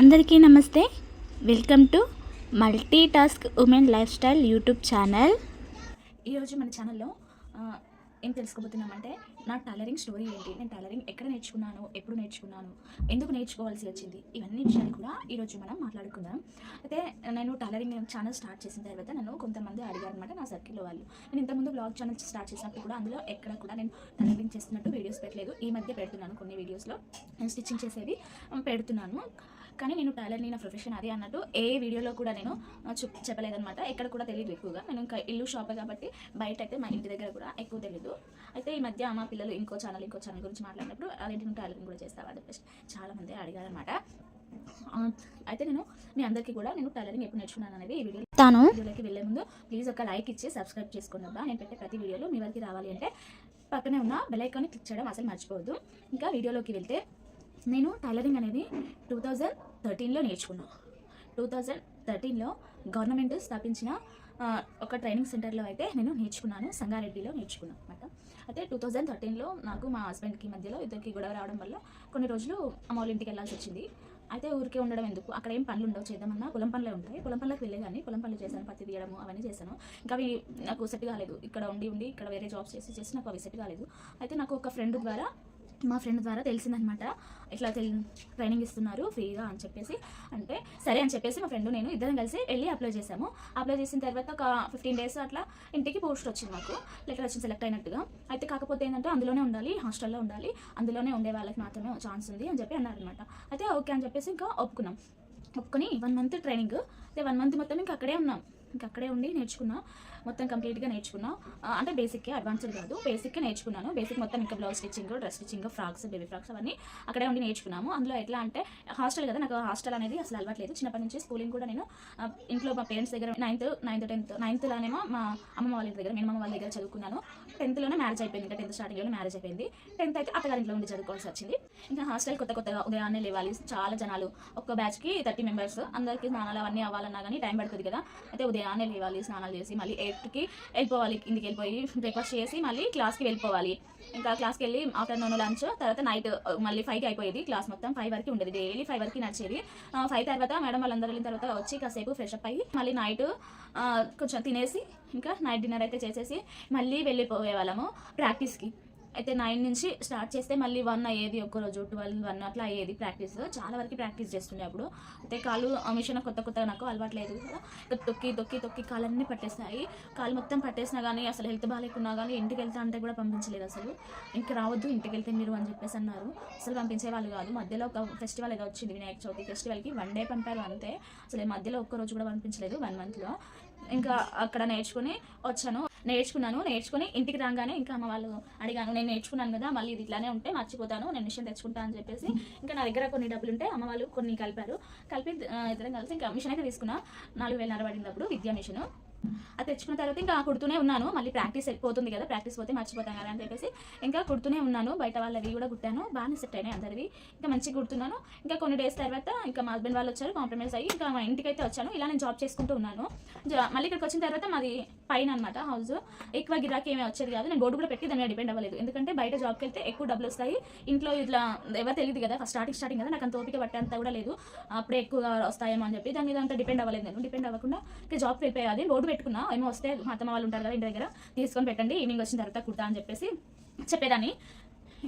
అందరికీ నమస్తే. Welcome to multitask women lifestyle YouTube channel ఈరోజు మన ఛానల్లో ఏం తెలుసుకోబోతున్నామంటే నా టైలరింగ్ స్టోరీ ఏంటి? నేను టైలరింగ్ ఎక్కడ నేర్చుకున్నాను? ఎప్పుడు నేర్చుకున్నాను? ఎందుకు నేర్చుకోవాల్సి వచ్చింది? ఇవన్నీ విషయాలు కూడా ఈరోజు మనం మాట్లాడుకుందాం. అయితే నేను టైలరింగ్ ఛానల్ స్టార్ట్ చేసిన తర్వాత నన్ను కొంతమంది అడిగారు అనమాట నా సర్కిల్లో వాళ్ళు. నేను ఇంతకుముందు బ్లాగ్ ఛానల్ స్టార్ట్ చేసినప్పుడు కూడా అందులో ఎక్కడ కూడా నేను టైలరింగ్ చేస్తున్నట్టు వీడియోస్ పెట్టలేదు. ఈ మధ్య పెడుతున్నాను కొన్ని వీడియోస్లో నేను స్టిచ్చింగ్ చేసేవి పెడుతున్నాను. కానీ నేను టైలర్ని నా ప్రొఫెషన్ అది అన్నట్టు ఏ వీడియోలో కూడా నేను ఆ, చూ చెప్పలేదన్నమాట. ఎక్కడ కూడా తెలియదు ఎక్కువగా. నేను ఇంకా ఇల్లు షాపే కాబట్టి బయట అయితే మా ఇంటి దగ్గర కూడా ఎక్కువ తెలియదు అయితే ఈ మధ్య మా పిల్లలు ఇంకో ఛానల్ ఇంకో ఛానల్ గురించి మాట్లాడినప్పుడు అదేంటి నువ్వు టైలరింగ్ కూడా చేస్తావా? అని చెప్పేసి చాలా మంది అడిగారనమాట అయితే నేను మీ అందరికీ కూడా నేను టైలరింగ్ ఎప్పుడు నేర్చుకున్నాను అనేది ఈ వీడియో తాను వీడియోలోకి వెళ్ళే ముందు ప్లీజ్ ఒక లైక్ ఇచ్చి సబ్స్క్రైబ్ చేసుకోండి అబ్బా. నేను పెట్టే ప్రతి వీడియోలో మీ వరకు రావాలి అంటే పక్కనే ఉన్న బెల్ ఐకాన్ని క్లిక్ చేయడం అసలు మర్చిపోవద్దు. ఇంకా వీడియోలోకి వెళ్తే నేను టైలరింగ్ అనేది టూ థౌజండ్ థర్టీన్లో నేర్చుకున్నాను టూ థౌజండ్ థర్టీన్లో గవర్నమెంట్ స్థాపించిన ఒక ట్రైనింగ్ సెంటర్లో అయితే నేను నేర్చుకున్నాను. సంగారెడ్డిలో నేర్చుకున్నాను అనమాట అయితే టూ థౌజండ్ థర్టీన్లో నాకు మా హస్బెండ్కి మధ్యలో ఇద్దరికి గొడవ రావడం వల్ల కొన్ని రోజులు అమ్మ ఇంటికి వెళ్ళాల్సి వచ్చింది. అయితే ఊరికే ఉండడం ఎందుకు? అక్కడ ఏం పనులు ఉండవు. చేద్దామన్నా పొలం పనులే ఉంటాయి. పొలం పనులకు వెళ్ళేదాన్ని పొలం పనులు చేశాను. పత్తి తీయడము అవన్నీ చేశాను. ఇంకా అవి నాకు సెట్ కాలేదు. ఇక్కడ ఉండి ఉండి ఇక్కడ వేరే జాబ్స్ చేసి చేసి నాకు అవి సెట్ కాలేదు. అయితే నాకు ఒక ఫ్రెండ్ ద్వారా మా ఫ్రెండ్ ద్వారా తెలిసిందనమాట. ఇట్లా తెల్ ట్రైనింగ్ ఇస్తున్నారు ఫ్రీగా అని చెప్పేసి. అంటే సరే అని చెప్పేసి మా ఫ్రెండ్ నేను ఇద్దరం కలిసి వెళ్ళి అప్లై చేసాము అప్లై చేసిన తర్వాత ఒక ఫిఫ్టీన్ డేస్ అట్లా ఇంటికి పోస్ట్ వచ్చింది మాకు. లెటర్ వచ్చింది సెలెక్ట్ అయినట్టుగా. అయితే కాకపోతే ఏంటంటే అందులోనే ఉండాలి హాస్టల్లో ఉండాలి అందులోనే ఉండే వాళ్ళకి మాత్రమే ఛాన్స్ ఉంది అని చెప్పి అన్నారనమాట. అయితే ఓకే అని చెప్పేసి ఇంకా ఒప్పుకున్నాం. ఒప్పుకొని వన్ మంత్ ట్రైనింగ్. అయితే వన్ మంత్ మొత్తం ఇంకా అక్కడే ఉన్నాం. ఇంకా అక్కడే ఉండి నేర్చుకున్నా. మొత్తం కంప్లీట్గా నేర్చుకున్నా అంటే బేసిక్కే అడ్వాన్స్డ్ కాదు. బేసిక్కే నేర్చుకున్నాను. బేసిక్ మొత్తం ఇంకా blouse stitching dress stitching frocks baby frocks అవన్నీ అక్కడే ఉండి నేర్చుకున్నాము. అందులో ఎట్లా అంటే హాస్టల్ కదా నాకు హాస్టల్ అనేది అసలు అలవాట్లేదు. చిన్నప్పటి నుంచి స్కూలింగ్ కూడా నేను ఇంట్లో మా పేరెంట్స్ దగ్గర నైన్త్ నైన్త్ టెన్త్ నైన్త్లోనేమో మా అమ్మమ్మ వాళ్ళ దగ్గర మీ అమ్మమ్మ వాళ్ళ దగ్గర చదువుకున్నాను. టెన్త్లోనే మ్యారేజ్ అయిపోయింది ఇంకా టెన్త్ స్టార్టింగ్లోనే మ్యారేజ్ అయిపోయింది. టెన్త్ అయితే అత్తగారింట్లో ఉండి చదువుకోవాల్సి వచ్చింది. ఇంకా హాస్టల్ కొత్త కొత్తగా ఉదయాన్నే లేవాలి. చాలా జనాలు ఒక్క బ్యాచ్కి థర్టీ మెంబర్స్ అందరికీ స్నానాలు అవన్నీ అవ్వాలన్నా కానీ టైం పడుతుంది కదా. అయితే ఉదయాన్నే లేవాలి స్నానాలు చేసి మళ్ళీ ఎయిట్కి వెళ్ళిపోవాలి. ఇంటికి వెళ్ళిపోయి బ్రేక్ఫాస్ట్ చేసి మళ్ళీ క్లాస్కి వెళ్ళిపోవాలి. ఇంకా క్లాస్కి వెళ్ళి ఆఫ్టర్నూన్ లంచ్ తర్వాత నైట్ మళ్ళీ ఫైవ్కి అయిపోయేది క్లాస్ మొత్తం ఫైవ్ వరకు ఉండేది. డైలీ ఫైవ్ వరకు నడిచేది. ఫైవ్ తర్వాత మేడం వాళ్ళందరూ వెళ్ళిన తర్వాత వచ్చి కాసేపు ఫ్రెష్ అప్ అయ్యి మళ్ళీ నైట్ కొంచెం తినేసి ఇంకా నైట్ డిన్నర్ అయితే చేసేసి మళ్ళీ వెళ్ళిపోయే వాళ్ళము ప్రాక్టీస్కి అయితే నైన్ నుంచి స్టార్ట్ చేస్తే మళ్ళీ వన్ అయ్యేది ఒక్కరోజు రోజు ట్వెల్వ్ వన్ అట్లా అయ్యేది ప్రాక్టీస్. చాలా వరకు ప్రాక్టీస్ చేస్తుండే అప్పుడు. అయితే కాళ్ళు ఆ మిషన్ కొత్త కొత్తగా నాకు అలవాట్లేదు కదా. తొక్కి తొక్కి తొక్కి కాళ్ళన్నీ పట్టేసినాయి. కాళ్ళు మొత్తం పట్టేసినా కానీ అసలు హెల్త్ బాగాలేకున్నా కానీ ఇంటికి వెళ్తా అంటే కూడా పంపించలేదు అసలు. ఇంక రావద్దు ఇంటికి వెళ్తే మీరు అని చెప్పేసి అన్నారు. అసలు పంపించే వాళ్ళు కాదు. మధ్యలో ఒక ఫెస్టివల్ ఏదో వచ్చింది వినాయక చవితి ఫెస్టివల్కి వన్ డే పంపారు అంతే. అసలు ఈ మధ్యలో ఒక్క రోజు కూడా పంపించలేదు వన్ మంత్లో. ఇంకా అక్కడ నేర్చుకుని వచ్చాను. నేర్చుకున్నాను. నేర్చుకుని ఇంటికి రాగానే ఇంకా అమ్మ వాళ్ళు అడిగాను నేను నేర్చుకున్నాను కదా మళ్ళీ ఇది ఇట్లానే ఉంటే మర్చిపోతాను నేను మిషన్ తెచ్చుకుంటా అని చెప్పేసి ఇంకా నా దగ్గర కొన్ని డబ్బులు ఉంటే అమ్మ వాళ్ళు కొన్ని కలిపారు. కలిపి ఇద్దరం కలిసి ఇంకా మిషన్ అయితే తీసుకున్నా. నాలుగు వేల పడింది అప్పుడు విద్యా మిషన్. అది తెచ్చుకున్న తర్వాత ఇంకా కుడుతూనే ఉన్నాను. మళ్ళీ ప్రాక్టీస్ పోతుంది కదా ప్రాక్టీస్ పోతే మర్చిపోతాను కదా అని చెప్పేసి ఇంకా కుడుతూనే ఉన్నాను. బయట వాళ్ళవి కూడా కుట్టాను. బాగానే సెట్ అయినాయి అందరివి. ఇంకా మంచిగా కుడుతున్నాను. ఇంకా కొన్ని డేస్ తర్వాత ఇంకా మా హస్బెండ్ వాళ్ళు వచ్చారు కాంప్రమైజ్ అయ్యి ఇంకా మా ఇంటికి అయితే వచ్చాను. ఇలా నేను జాబ్ చేసుకుంటూ ఉన్నాను. మళ్ళీ ఇక్కడికి వచ్చిన తర్వాత మాది పైన అనమాట హౌస్. ఎక్కువ గిరాకీ ఏమీ వచ్చేది కాదు. నేను బోర్డు కూడా పెట్టి దాని మీద డిపెండ్ అవ్వలేదు. ఎందుకంటే బయట జాబ్కి వెళ్తే ఎక్కువ డబ్బులు వస్తాయి. ఇంట్లో ఇట్లా ఎవరు తెలియదు కదా ఫస్ట్ స్టార్టింగ్ స్టార్టింగ్ కదా నాకు అంత ఓపిక పట్టేంత కూడా లేదు. అప్పుడే ఎక్కువగా వస్తాయేమో అని చెప్పి దాని మీద అంత డిపెండ్ అవ్వలేదు నేను. డిపెండ్ అవ్వకుండా ఇంకా జాబ్కి వెళ్ళిపోయాది బోర్డు పెట్టుకున్నా ఏమో వస్తే మా అత్తమ్మ వాళ్ళు ఉంటారు కదా ఇంటి దగ్గర తీసుకొని పెట్టండి ఈవినింగ్ వచ్చిన తర్వాత కుడతా అని చెప్పేసి చెప్పేదాన్ని.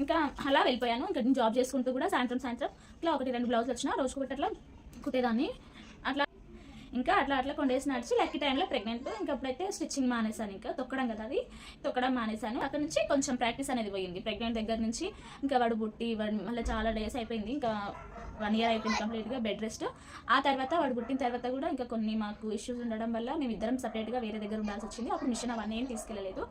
ఇంకా అలా వెళ్ళిపోయాను. ఇంకా నేను జాబ్ చేసుకుంటూ కూడా సాయంత్రం సాయంత్రం ఇట్లా ఒకటి రెండు బ్లౌజులు వచ్చిన రోజుకు ఒకటి అట్లా కుట్టేదాన్ని. ఇంకా అట్లా అట్లా కొండేసి నడిచి లక్కీ టైంలో ప్రెగ్నెంట్ ఇంకా అప్పుడైతే స్టిచ్చింగ్ మానేశాను ఇంకా. తొక్కడం కదా అది. తొక్కడం మానేశాను. అక్కడ నుంచి కొంచెం ప్రాక్టీస్ అనేది పోయింది. ప్రెగ్నెంట్ దగ్గర నుంచి ఇంకా వాడు పుట్టి వాడు మళ్ళీ చాలా డేస్ అయిపోయింది. ఇంకా వన్ ఇయర్ అయిపోయింది కంప్లీట్గా బెడ్ రెస్ట్ ఆ తర్వాత వాడు పుట్టిన తర్వాత కూడా ఇంకా కొన్ని మాకు ఇష్యూస్ ఉండడం వల్ల మేము ఇద్దరం సపరేట్గా వేరే దగ్గర ఉండాల్సి వచ్చింది. అప్పుడు మిషన్ అవన్నీ ఏం తీసుకెళ్ళలేదు.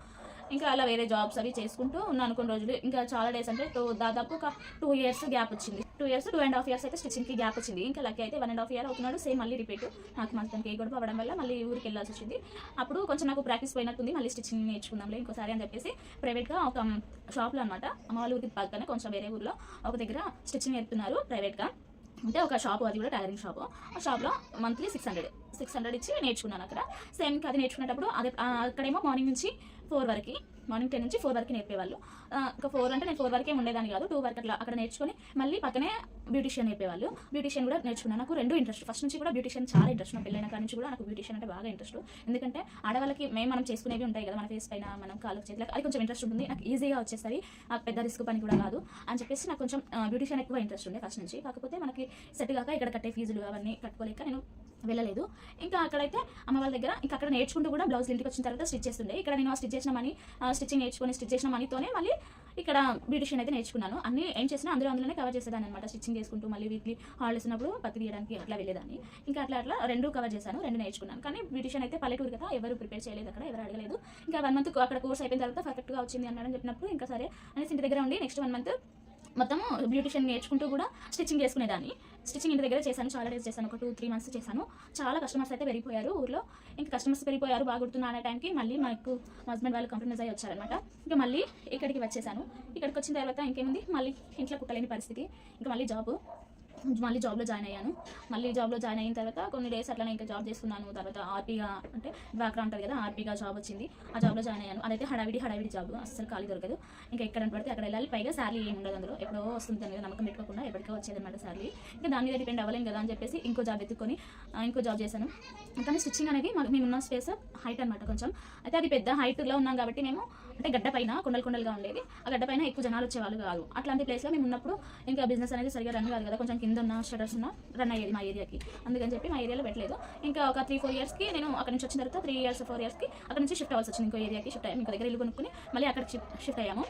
ఇంకా అలా వేరే జాబ్స్ అవి చేసుకుంటూ ఉన్నాను కొన్ని రోజులు. ఇంకా చాలా డేస్ అంటే టూ దాదాపు ఒక టూ ఇయర్స్ గ్యాప్ వచ్చింది. Two years two and half years అయితే స్టిచ్చింగ్కి గ్యాప్ వచ్చింది. ఇంకా లక్కీ అయితే వన్ అండ్ హాఫ్ ఇయర్ అవుతున్నాడు. సేమ్ మళ్ళీ రిపీట్ నాకు మనకి ఏ గొడవ అవ్వడం వల్ల మళ్ళీ ఊరికి వెళ్ళాల్సి వచ్చింది. అప్పుడు కొంచెం నాకు ప్రాక్టీస్ పోయినట్టుంది. మళ్ళీ స్టిచ్చింగ్ నేర్చుకుందాంలే ఇంకోసారి అని చెప్పేసి ప్రైవేట్గా ఒక um, షాప్లో అనమాట అమ్మ ఊరికి పక్కన కొంచెం వేరే ఊర్లో ఒక దగ్గర స్టిచ్చింగ్ నేర్పుతున్నారు ప్రైవేట్గా అంటే ఒక షాప్ అది కూడా టైలరింగ్ షాప్ ఆ షాప్లో monthly six hundred six hundred ఇచ్చి నేర్చుకున్నాను అక్కడ. సేమ్ ఇంకా అది నేర్చుకునేటప్పుడు అదే అక్కడేమో మార్నింగ్ నుంచి ఫోర్ వరకు మార్నింగ్ టెన్ నుంచి ఫోర్ వరకు నేర్పేవాళ్ళు. ఇంకా ఫోర్ అంటే నేను ఫోర్ వరకే ఉండేదాన్ని కాదు టూ వరకు అట్లా అక్కడ నేర్చుకొని మళ్ళీ పక్కనే బ్యూటిషియన్ నేర్పేవాళ్ళు. బ్యూటిషియన్ కూడా నేర్చుకున్నాను. నాకు రెండు ఇంట్రెస్ట్ ఫస్ట్ నుంచి కూడా బ్యూటిషియన్ చాలా ఇంట్రెస్ట్ నా పెళ్ళైన కాడి నుంచి కూడా నాకు బ్యూటిషియన్ అంటే బాగా ఇంట్రెస్ట్ ఎందుకంటే ఆడవాళ్ళకి మేము మనం చేసుకునేవి ఉంటాయి కదా మన ఫేస్ పైన మనం కాళ్ళకు చేతులకు అది కొంచెం ఇంట్రెస్ట్ ఉంటుంది. నాకు ఈజీగా వచ్చేస్తుంది. ఆ పెద్ద రిస్క్ పని కూడా కాదు. అని చెప్పేసి నాకు కొంచెం బ్యూటిషియన్ ఎక్కువ ఇంట్రెస్ట్ ఉండే ఫస్ట్ నుంచి. కాకపోతే మనకి సెట్ కాక ఇక్కడ కట్టే ఫీజులు అవన్నీ కట్టుకోలేక నేను వెళ్ళలేదు. ఇంకా అక్కడైతే అమ్మ వాళ్ళ దగ్గర ఇంకా అక్కడ నేర్చుకుంటూ కూడా బ్లౌజ్ ఇంటికి వచ్చిన తర్వాత స్టిచ్ చేస్తుండే. ఇక్కడ నేను స్టిచ్ చేసిన మనీ స్టిచ్చింగ్ నేర్చుకుని స్టిచ్ చేసిన మనీతోనే మళ్ళీ ఇక్కడ బ్యూటిషియన్ అయితే నేర్చుకున్నాను. అన్ని ఏం చేసినా అందులో అందులోనే కవర్ చేసేదాన్ని అనమాట స్టిచ్చింగ్ చేసుకుంటూ మళ్ళీ వీక్లీ హాలిడేస్ ఉన్నప్పుడు పత్తి తీయడానికి అట్లా వెళ్ళేదాన్ని. ఇంకా అట్లా అట్లా రెండు కవర్ చేశాను రెండు నేర్చుకున్నాను. కానీ బ్యూటిషియన్ అయితే పల్లెటూరు కదా ఎవరు ప్రిపేర్ చేయలేదు అక్కడ ఎవరు అడగలేదు. ఇంకా వన్ మంత్ అక్కడ కోర్స్ అయిపోయిన తర్వాత పర్ఫెక్ట్గా వచ్చింది అన్నారని చెప్పినప్పుడు ఇంకా సరే అనేసి ఇంటి దగ్గర ఉండి నెక్స్ట్ వన్ మంత్ మొత్తం బ్యూటిషియన్ నేర్చుకుంటూ కూడా స్టిచ్చింగ్ చేసుకునేదాన్ని. స్టిచ్చింగ్ ఇంటి దగ్గర చేశాను చాలా డేస్ చేశాను ఒక టూ త్రీ మంత్స్ చేశాను. చాలా కస్టమర్స్ అయితే పెరిగిపోయారు ఊర్లో. ఇంకా కస్టమర్స్ పెరిగిపోయారు బాగా గుర్తున్నా అనే టైంకి మళ్ళీ మాకు హస్బెండ్ వాళ్ళు కంప్రమైజ్ అయ్యి వచ్చారనమాట ఇంకా మళ్ళీ ఇక్కడికి వచ్చేసాను. ఇక్కడికి వచ్చిన తర్వాత ఇంకేముంది? మళ్ళీ ఇంట్లో కుట్టలేని పరిస్థితి. ఇంకా మళ్ళీ జాబ్ మళ్ళీ జాబ్లో జాయిన్ అయ్యాను. మళ్ళీ జాబ్లో జాయిన్ అయిన తర్వాత కొన్ని డేస్ అట్లనే ఇంకా జాబ్ చేస్తున్నాను. తర్వాత ఆర్పీగా అంటే డ్వాక్రా ఉంటుంది కదా ఆర్పీగా జాబ్ వచ్చింది. ఆ జాబ్లో జాయిన్ అయ్యాను. అదైతే హడావిడి హడావిడి జాబ్ అస్సలు ఖాళీ దొరకదు. ఇంకా ఎక్కడ పడితే అక్కడ వెళ్ళాలి. పైగా శాలరీ ఏమి ఉండదు అందులో. ఎప్పుడో వస్తుంది దాని మీద నమ్మకం పెట్టుకోకుండా ఎప్పటికో వచ్చేది అనమాట శాలరీ ఇంకా దాని మీద డిపెండ్ అవ్వలేం కదా అని చెప్పేసి ఇంకో జాబ్ ఎత్తుకొని ఇంకో జాబ్ చేశాను. కానీ స్టిచ్చింగ్ అనేది మాకు మేమున్న స్పేస్ హైట్ అనమాట కొంచెం. అయితే అది పెద్ద హైట్లో ఉన్నాం కాబట్టి మేము అంటే గడ్డ పైన కొండలు కొండలుగా ఉండేది ఆ గడ్డ పైన ఎక్కువ జనాలు వచ్చేవాళ్ళు కాదు. అట్లాంటి ప్లేస్లో మేము ఉన్నప్పుడు ఇంకా బిజినెస్ అనేది సరిగా రన్ కాదు కదా. కొంచెం కింద ఉన్న షటర్స్ ఉన్న రన్ అయ్యేది మా ఏరియాకి అందుకని చెప్పి మా ఏరియాలో పెట్టలేదు. ఇంకా ఒక త్రీ ఫోర్ ఇయర్స్కి నేను అక్కడ నుంచి వచ్చిన తర్వాత త్రీ ఇయర్స్ ఫోర్ ఇయర్స్కి అక్కడ నుంచి షిఫ్ట్ అవ్వాల్సి వచ్చింది. ఇంకో ఏరియాకి షిఫ్ట్ అయ్యాము ఇంకో దగ్గర ఇల్లు కొనుక్కుని మళ్ళీ అక్కడ షిఫ్ట్ అయ్యాము.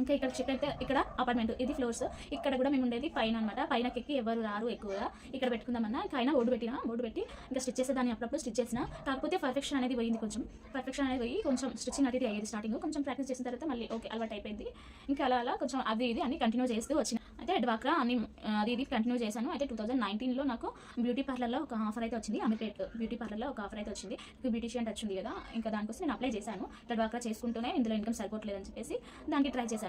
ఇంకా ఇక్కడ చికెట్ ఇక్కడ అపార్ట్మెంట్ ఇది ఫ్లోర్స్ ఇక్కడ కూడా మేము ఉండేది పైన అనమాట పైన ఎక్కి ఎవరు రారు ఎక్కువగా. ఇక్కడ పెట్టుకుందామన్నా. ఇంకా అయినా బోర్డు పెట్టిన. బోర్డు పెట్టి ఇంకా స్టిచ్ చేసేదాన్ని అప్పుడప్పుడు స్టిచ్ చేసిన. కాకపోతే పర్ఫెక్షన్ అనేది పోయింది కొంచెం. పర్ఫెక్షన్ అనేది పోయి కొంచెం స్టిచ్చింగ్ అనేది అయ్యేది స్టార్టింగ్ కొంచెం ప్రాక్టీస్ చేసిన తర్వాత మళ్ళీ ఓకే అలవాటు అయిపోయింది. ఇంకా అలా అలా కొంచెం అది ఇది అన్ని కంటిన్యూ చేస్తూ వచ్చిన. అయితే డ్వాక్రా అన్ని అది ఇది కంటిన్యూ చేశాను. అయితే టూ థౌసండ్ నైన్టీన్లో నాకు బ్యూటీ పార్లర్లో ఒక ఆఫర్ అయితే వచ్చింది. అమీపేట్ బ్యూటీ పార్లర్లో ఒక ఆఫర్ అయితే వచ్చింది. బ్యూటీషియన్ టచ్ ఉంది కదా. ఇంకా దానికోసం నేను అప్లై చేశాను. డ్వాక్రా చేసుకుంటూనే ఇందులో ఇన్కమ్ సరిపోవట్లేదని చెప్పేసి దానికి ట్రై చేశాను.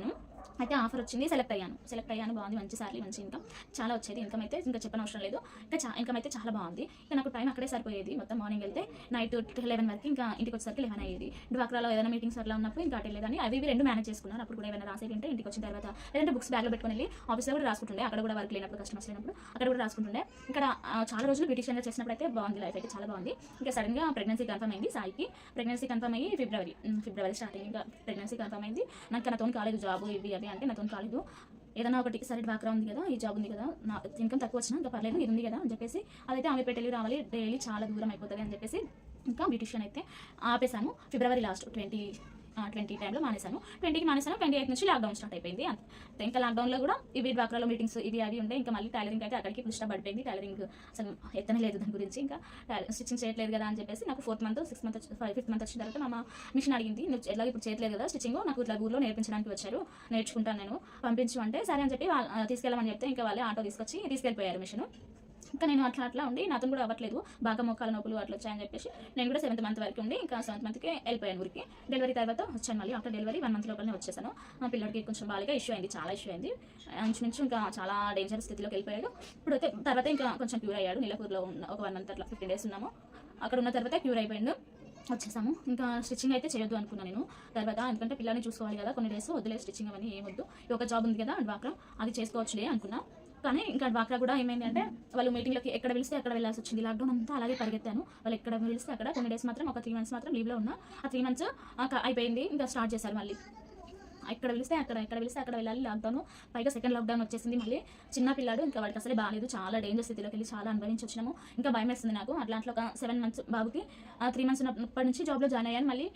అయితే ఆఫర్ వచ్చింది సెలెక్ట్ అయ్యాను. సెలెక్ట్ అయ్యాను బాగుంది మంచి సార్లీ మంచి ఇన్కమ్. చాలా వచ్చేది. ఇన్కమ్ అయితే ఇంకా చెప్పనవసరం లేదు. ఇంకా చా ఇన్కమ్ అయితే చాలా బాగుంది. ఇంకా నాకు టైం అక్కడే సరిపోయేది. మొత్తం మార్నింగ్ వెళ్తే నైట్ లెవెన్ వరకు ఇంకా ఇంటికి వచ్చేసరికి లెవెన్ అయ్యేది. డ్వాక్రాలో ఏదైనా మీటింగ్స్ అట్లా ఉన్నప్పుడు ఇంకా అటు లేదని అవి రెండు మేనేజ్ చేసుకున్నారు. అప్పుడు కూడా ఏమైనా రాసేది ఉంటే ఇంటికి వచ్చిన తర్వాత లేదంటే బుక్స్ బ్యాగ్లో పెట్టుకుని వెళ్ళి ఆఫీస్లో కూడా రాసుకుంటుండే. అక్కడ కూడా వర్క్ లేనప్పుడు కస్టమర్స్ లేనప్పుడు అక్కడ కూడా రాసుకుంటుండే. ఇక్కడ చాలా రోజులు బ్యూటిషియన్గా చేసినప్పుడు అయితే బాగుంది లైఫ్ అయితే. చాలా బాగుంది. ఇంకా సడన్గా ప్రెగ్నెన్సీ కన్ఫర్మ్ అయింది సాయికి. ప్రెగ్నెన్సీ కన్ఫర్మ్ అయ్యి ఫిబ్రవరి ఫిబ్రవరి స్టార్టింగ్ ఇంకా ప్రెగ్నెన్సీ కన్ఫర్మ్ అయింది. నాకు నాతో కాలేజ్ జాబ్ ఇవి అవి అంటే నాతో కాలేదు. ఏదైనా ఒకటి సరే డ్వాక్రా ఉంది కదా ఈ జాబ్ ఉంది కదా నా ఇన్కమ్ తక్కువ వచ్చినా ఇంకా పర్లేదు ఇది ఉంది కదా అని చెప్పేసి అదైతే ఆమె పెట్టెళ్ళి రావాలి డైలీ చాలా దూరం అయిపోతుంది అని చెప్పేసి ఇంకా బ్యూటిషియన్ అయితే ఆపేశాను. ఫిబ్రవరి లాస్ట్ ట్వంటీ ట్వంటీ టైంలో మానేశాను. ట్వంటీకి మానేశాను ట్వంటీ ఎయిట్ నుంచి లాక్డౌన్ స్టార్ట్ అయిపోయింది అంతే. ఇంకా లాక్డౌన్లో కూడా ఇవి డ్వాక్రాలో మీటింగ్స్ ఇవి అవి ఉండే ఇంకా మళ్ళీ టైలరింగ్ అయితే అక్కడికి కృష్ణ పడిపోయింది. టైలరింగ్ అసలు ఎత్తనే లేదు దాని గురించి. ఇంకా స్టిచ్చింగ్ చేయట్లేదు కదా అని చెప్పేసి నాకు fourth month sixth month fifth month వచ్చిన తర్వాత మా మిషన్ అడిగింది నువ్వు ఎట్లా ఇప్పుడు చేయట్లేదు కదా స్టిచ్చింగ్? నాకు ఇట్లా ఊర్లో నేర్పించడానికి వచ్చారు నేర్చుకుంటాను నేను. పంపించు అంటే సరే అని చెప్పి తీసుకెళ్ళమని చెప్తే ఇంకా వాళ్ళే ఆటో తీసుకొచ్చి తీసుకెళ్ళిపోయారు మిషన్. ఇంకా నేను అట్లా అట్లా ఉండి నాతో కూడా అవ్వట్లేదు. బాగా మోకాల నొప్పులు అట్లా వచ్చాయని చెప్పేసి నేను కూడా సెవెంత్ మంత్ వరకు ఉండి ఇంకా సెవెంత్ మంత్కి వెళ్ళిపోయాను ఊరికి. డెలివరీ తర్వాత వచ్చాను మళ్ళీ. ఆఫ్టర్ డెలివరీ వన్ మంత్ లోపలనే వచ్చేసాను. మా పిల్లడికి కొంచెం బాగా ఇష్యూ అయింది చాలా ఇష్యూ అయింది. నుంచి ఇంకా చాలా డేంజర్ స్థితిలోకి వెళ్ళిపోయాడు. ఇప్పుడు అయితే తర్వాత ఇంకా కొంచెం క్యూర్ అయ్యాడు. నీలపూర్లో ఉన్న ఒక వన్ మంత్ అట్లా ఫిఫ్టీన్ డేస్ ఉన్నాము. అక్కడ ఉన్న తర్వాత క్యూర్ అయిపోయాడు. వచ్చేసాము. ఇంకా స్టిచ్చింగ్ అయితే చేయొద్దు అనుకున్నాను నేను. తర్వాత ఎందుకంటే పిల్లల్ని చూసుకోవాలి కదా కొన్ని డేస్ వదిలే స్టిచ్చింగ్ అవన్నీ ఏమొద్దు ఒక జాబ్ ఉంది కదా డ్వాక్రా అది చేసుకోవచ్చులే అనుకున్నా. కానీ ఇంకా డ్వాక్రా కూడా ఏమైంది అంటే వాళ్ళు మీటింగ్లకి ఎక్కడ పిలిస్తే అక్కడ వెళ్ళాల్సి వచ్చింది. లాక్డౌన్ అంతా అలాగే పరిగెత్తాను. వాళ్ళు ఎక్కడ పిలిస్తే అక్కడ కొన్ని డేస్ మాత్రం ఒక త్రీ మంత్స్ మాత్రం లీవ్లో ఉన్నా. ఆ త్రీ మంత్స్ అయిపోయింది. ఇంకా స్టార్ట్ చేశారు మళ్ళీ. ఎక్కడ పిలిస్తే అక్కడ ఎక్కడ పిలిస్తే అక్కడ వెళ్ళాలి. లాక్డౌన్ పైగా సెకండ్ లాక్డౌన్ వచ్చేసింది మళ్ళీ. చిన్న పిల్లాడు ఇంకా వాడికి అసలే బాగాలేదు చాలా డేంజర్ స్థితిలోకి వెళ్ళి చాలా అనుభవించి వచ్చినాము ఇంకా భయం వేస్తుంది నాకు. అట్లా ఒక సెవెన్ మంత్స్ బాబుకి త్రీ మంత్స్ ఉన్నప్పటి నుంచి జాబ్లో జాయిన్ అయ్యాను. మళ్ళీ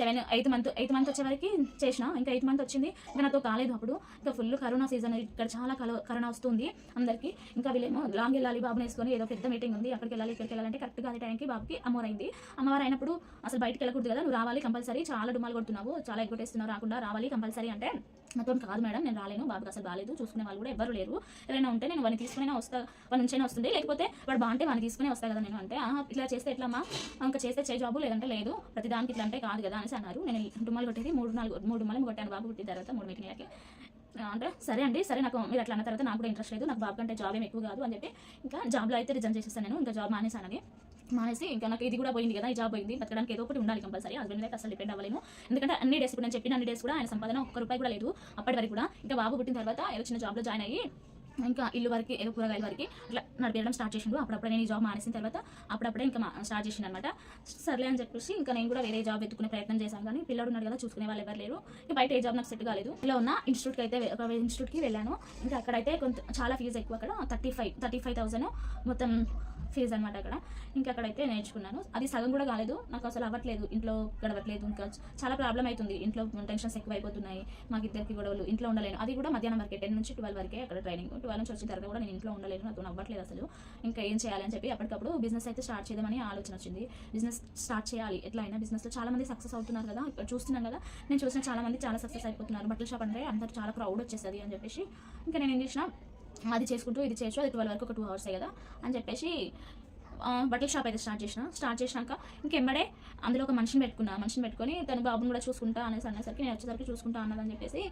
seven eighth month eighth month వచ్చే వరకు చేసిన. ఇంకా ఎయిత్ మంత్ వచ్చింది. ఇంకా నాతో కాలేదు అప్పుడు. ఇంకా ఫుల్ కరోనా సీజన్ ఇక్కడ చాలా కరోనా వస్తుంది అందరికీ. ఇంకా వీళ్ళేమో లాంగ్ వెళ్ళాలి బాబుని వేసుకొని ఏదో పెద్ద మీటింగ్ ఉంది. అక్కడికి వెళ్ళాలి ఇక్కడికి వెళ్ళాలంటే కరెక్ట్గా అదే టైంకి బాబుకి అమ్మవారు అయింది అమ్మవారు అయినప్పుడు అసలు బయటకు వెళ్ళకూడదు కదా. నువ్వు రావాలి కంపల్సరీ చాలా డుమాలు కొడుతున్నావు. చాలా ఎగ్గొట్టేస్తున్నావు రాకుండా రావాలి కంపల్సరీ అంటే నాతో కాదు మేడం నేను రాలేను బాబుకి అసలు బాగాలేదు చూసుకునే వాళ్ళు కూడా ఎవరు లేరు. ఎవరైనా ఉంటే నేను వాడిని తీసుకునే వస్తా వాడి నుంచైనా వస్తుంది లేకపోతే వాడు బాగుంటే వాడిని తీసుకునే వస్తా కదా నేను అంటే ఇట్లా చేస్తే ఎట్లమ్మా? ఇంకా చేస్తే చే జాబు లేదంటే లేదు ప్రతి దానికి ఇట్లా అంటే కాదు కదా అనేసి అన్నారు. నేను డుమ్మలు కొట్టేది మూడు నాలుగు మూడు డుమ్మలు కొట్టాను బాబు పుట్టిన తర్వాత మూడు మీటింగ్లకి అంటే సరే అండి సరే నాకు మీరు అట్లా అన్న తర్వాత నాకు కూడా ఇంట్రెస్ట్ లేదు నాకు బాబు కంటే జాబ్ ఏం ఎక్కువ కాదు అని చెప్పి ఇంకా జాబ్లో అయితే రిజైన్ చేసేస్తాను నేను ఇంకా జాబ్ మానేసానని మానేసి ఇంకా నాకు ఇది కూడా పోయింది కదా ఈ జాబ్ పోయింది బతకడానికి ఏదో ఒకటి ఉండాలి కంపల్సరీ హస్బెండ్ మీద అసలు డిపెండ్ అవ్వలేము. ఎందుకంటే అన్ని డేస్ ఇప్పుడు నేను చెప్పిన అన్ని డేస్ కూడా ఆయన సంపాదన ఒక్క రూపాయి కూడా లేదు అప్పటి వరకు కూడా. ఇంకా బాబు పుట్టిన తర్వాత ఏదో చిన్న జాబ్లో జాయిన్ అయ్యి ఇంకా ఇల్లు వరకు ఏదో కూరగాయల వరకు అట్లా నడిపేయడం స్టార్ట్ చేసిండు. అప్పుడప్పుడు నేను ఈ జాబ్ మానేసిన తర్వాత అప్పుడప్పుడే ఇంకా మా- స్టార్ట్ చేసిండు అనమాట సర్లే అని చెప్పేసి ఇంకా నేను కూడా వేరే జాబ్ ఎత్తుకునే ప్రయత్నం చేశాను కానీ పిల్లడు ఉన్నాడు కదా చూసుకునే వాళ్ళు ఎవరు లేరు. ఇంకా బయట ఏ జాబ్ నాకు సెట్ కాలేదు. ఇలా ఉన్న ఇన్స్టిట్యూట్కి అయితే ఒక ఇన్స్టిట్యూట్కి వెళ్ళాను. ఇంకా అక్కడైతే కొంత చాలా ఫీజు ఎక్కువ అక్కడ. Thirty five thirty five thousand మొత్తం ఫీజు అనమాట అక్కడ. ఇంకా అక్కడైతే నేర్చుకున్నాను. అది సగం కూడా కాలేదు. నాకు అసలు అవ్వట్లేదు. ఇంట్లో గడవట్లేదు. ఇంకా చాలా ప్రాబ్లం అవుతుంది. ఇంట్లో టెన్షన్స్ ఎక్కువ అయిపోతున్నాయి మాకు ఇద్దరికి గొడవలు. ఇంట్లో ఉండలేను. అది కూడా మధ్యాహ్నం వరకే టెన్ నుంచి ట్వెల్వ్ వరకే అక్కడ ట్రైనింగ్ ట్వెల్వ్ నుంచి వచ్చిన తర్వాత కూడా నేను ఇంట్లో ఉండలేను. నాకు అవ్వట్లేదు అసలు. ఇంకా ఏం చేయాలని చెప్పి అప్పటికప్పుడు బిజినెస్ అయితే స్టార్ట్ చేద్దామని ఆలోచన వచ్చింది. బిజినెస్ స్టార్ట్ చేయాలి. ఎట్లా అయినా బిజినెస్లో చాలా మంది సక్సెస్ అవుతున్నారు కదా. ఇక్కడ చూస్తున్నాం కదా. నేను చూసిన చాలా మంది చాలా సక్సెస్ అయిపోతున్నారు. బట్టల షాప్ అంటే అందరు చాలా క్రౌడ్ వచ్చేస్తుంది అని చెప్పేసి ఇంకా నేను ఏం చేసిన అది చేసుకుంటూ ఇది చేయొచ్చు. అది ట్వెల్వ్ వరకు ఒక టూ అవర్సే కదా? అని చెప్పేసి బట్టల షాప్ అయితే స్టార్ట్ చేసిన. స్టార్ట్ చేసినాక ఇంకెమ్మడే అందులో ఒక మనిషిని పెట్టుకున్నా. మనిషిని పెట్టుకొని తన బాబుని కూడా చూసుకుంటా అనేసి అనేసరికి నేను వచ్చేసరికి చూసుకుంటా అన్నదని చెప్పేసి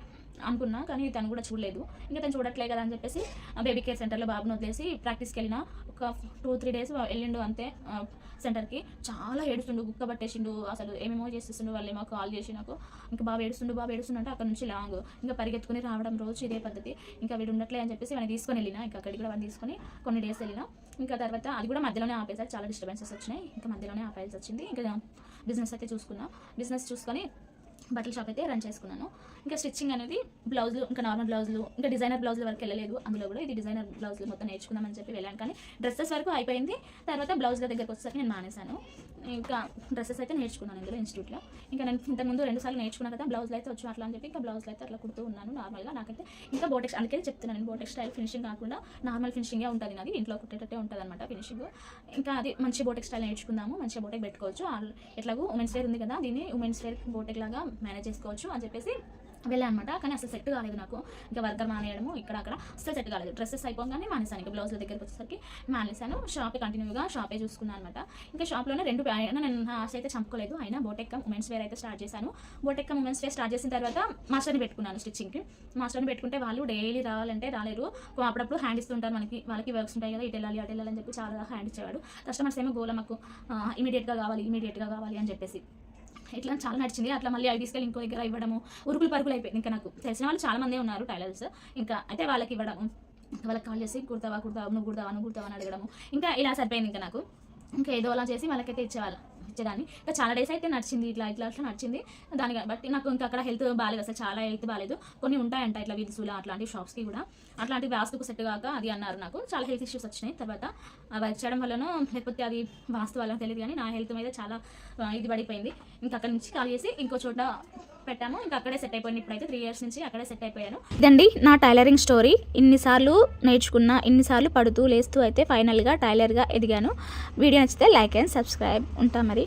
అనుకున్నా కానీ తను కూడా చూడలేదు. ఇంకా తను చూడట్లే కదా అని చెప్పేసి బేబీ కేర్ సెంటర్లో బాబును వదిలేసి ప్రాక్టీస్కి వెళ్ళిన. ఒక టూ త్రీ డేస్ వెళ్ళిండు అంతే సెంటర్కి చాలా ఏడుస్తుండు గుక్క పట్టేసిండు. అసలు ఏమేమో చేసేస్తుండు వాళ్ళు ఏమో కాల్ చేసి నాకు ఇంకా బాబు ఏడుస్తుండు బాబు ఏడుస్తుండు అంటే అక్కడ నుంచి లాంగ్ ఇంకా పరిగెత్తుకుని రావడం రోజు ఇదే పద్ధతి. ఇంకా వీడు ఉండట్లే అని చెప్పేసి వాడిని తీసుకొని వెళ్ళిన. ఇంకా అక్కడికి కూడా వాడిని తీసుకొని కొన్ని డేస్ వెళ్ళిన. ఇంకా తర్వాత అది కూడా మధ్యలోనే ఆపేసారు చాలా డిస్టర్బెన్సెస్ వచ్చినాయి. ఇంకా మధ్యలోనే ఆపేయాల్సి వచ్చింది. ఇంకా బిజినెస్ అయితే చూసుకున్నా. బిజినెస్ చూసుకొని బట్టల షాప్ అయితే రన్ చేసుకున్నాను. ఇంకా స్టిచ్చింగ్ అనేది బ్లౌజులు ఇంకా నార్మల్ బ్లౌజులు ఇంకా డిజైనర్ బ్లౌజులు వరకు వెళ్ళలేదు. అందులో కూడా ఇది డిజైనర్ బ్లౌజులు మొత్తం నేర్చుకుందామని చెప్పి వెళ్ళాను. కానీ డ్రెస్సెస్ వరకు అయిపోయింది. తర్వాత బ్లౌజ్ల దగ్గరకు వచ్చేసరికి నేను మానేశాను. ఇంకా డ్రెస్సెస్ అయితే నేర్చుకున్నాను ఇందులో ఇన్స్టిట్యూట్లో. ఇంకా నేను ఇంతకుముందు రెండు సార్లు నేర్చుకున్నాను కదా బ్లౌజ్లు అయితే వచ్చు అట్లా అని చెప్పి ఇంకా బ్లౌజ్లు అయితే అట్లా కుడుతూ ఉన్నాను నార్మల్గా. నాకైతే ఇంకా బోటెక్స్ అందుకే చెప్తున్నాను నేను బోటెక్స్ స్టైల్ ఫినిషింగ్ కాకుండా నార్మల్ ఫినిషింగే ఉంటుంది నాది. ఇంట్లో కుట్టేటట్టే ఉంటుంది అనమాట ఫినిషింగ్. ఇంకా అది మంచి బోటెక్ స్టైల్ నేర్చుకుందాము మంచి బోటెక్ పెట్టుకోవచ్చు. ఆల్- ఎట్లాగో ఉమెన్స్ వేర్ ఉంది కదా దీన్ని ఉమెన్స్ వేర్ బోటెక్ లాగా మేనేజ్ చేసుకోవచ్చు అని చెప్పేసి వెళ్ళాను అనమాట కానీ అసలు సెట్ కాలేదు నాకు. ఇంకా వర్కర్ మానేయడము ఇక్కడ అక్కడ. అసలు సెట్ కాలేదు. డ్రెస్సెస్ అయిపోగానే మానేసాను. ఇంకా బ్లౌజ్ల దగ్గరికి వచ్చేసరికి మానేసాను. షాపే కంటిన్యూగా షాపే చూసుకున్నాను అనమాట ఇంకా షాప్లోనే రెండు అయినా నేను నా ఆశ అయితే చంపుకోలేదు. అయినా బోటెక్క ఉమెన్స్ వేర్ అయితే స్టార్ట్ చేశాను. బోటెక్క ఉమెన్స్ వేర్ స్టార్ట్ చేసిన తర్వాత మాస్టర్ని పెట్టుకున్నాను స్టిచ్చింగ్కి మాస్టర్ని పెట్టుకుంటే వాళ్ళు డైలీ రావాలంటే రాలేరు. అప్పుడప్పుడు హ్యాండ్ ఇస్తుంటారు మనకి. వాళ్ళకి వర్క్స్ ఉంటాయి కదా. ఇటు వెళ్ళాలి అటు వెళ్ళాలని అని చెప్పి చాలా హ్యాండ్ ఇచ్చేవాడు. కస్టమర్స్ ఏమో గోల మాకు ఇమీడియట్గా కావాలి ఇమీడియట్గా కావాలి అని చెప్పేసి. ఇట్లా చాలా నడిచింది. అట్లా మళ్ళీ అవి తీసుకెళ్ళి ఇంకో దగ్గర ఇవ్వడము ఉరుకులు పరుగులు అయిపోయింది ఇంకా నాకు తెలిసిన వాళ్ళు చాలా మంది ఉన్నారు టైలర్స్. ఇంకా అయితే వాళ్ళకి ఇవ్వడము వాళ్ళకి కాల్ చేసి కుడతావా కుడతావా నువ్వు కుడతావా నువ్వు కుడతావా అని అడగడము. ఇంకా ఇలా సరిపోయింది ఇంకా నాకు. ఇంకా ఏదో అలా చేసి వాళ్ళకైతే ఇచ్చేవాళ్ళు. ఇచ్చేదాన్ని ఇంకా చాలా డేస్ అయితే నడిచింది ఇట్లా ఇట్లా అట్లా నడిచింది. దాన్ని బట్టి నాకు ఇంకా అక్కడ హెల్త్ బాగాలేదు అసలు చాలా హెల్త్ బాగాలేదు కొన్ని ఉంటాయంట ఇట్లా విధుసులు అట్లాంటి షాప్స్కి కూడా. అట్లాంటి వాస్తుకు సెట్ కాక అది అన్నారు నాకు. చాలా హెల్త్ ఇష్యూస్ వచ్చినాయి తర్వాత. వర్క్ వచ్చడం వల్లనో లేకపోతే అది వాస్తు వల్ల తెలియదు కానీ నా హెల్త్ మీద చాలా ఇది పడిపోయింది. ఇంకా అక్కడ నుంచి కాల్ చేసి ఇంకో చోట పెట్టాము. ఇంకా అక్కడే సెట్ అయిపోయింది. ఇప్పుడైతే త్రీ ఇయర్స్ నుంచి అక్కడే సెట్ అయిపోయాను. ఇదండి నా టైలరింగ్ స్టోరీ ఇన్నిసార్లు నేర్చుకున్నా ఇన్నిసార్లు పడుతూ లేస్తూ అయితే ఫైనల్గా టైలర్గా ఎదిగాను. వీడియో నచ్చితే లైక్ అండ్ సబ్స్క్రైబ్ ఉంటా మరి.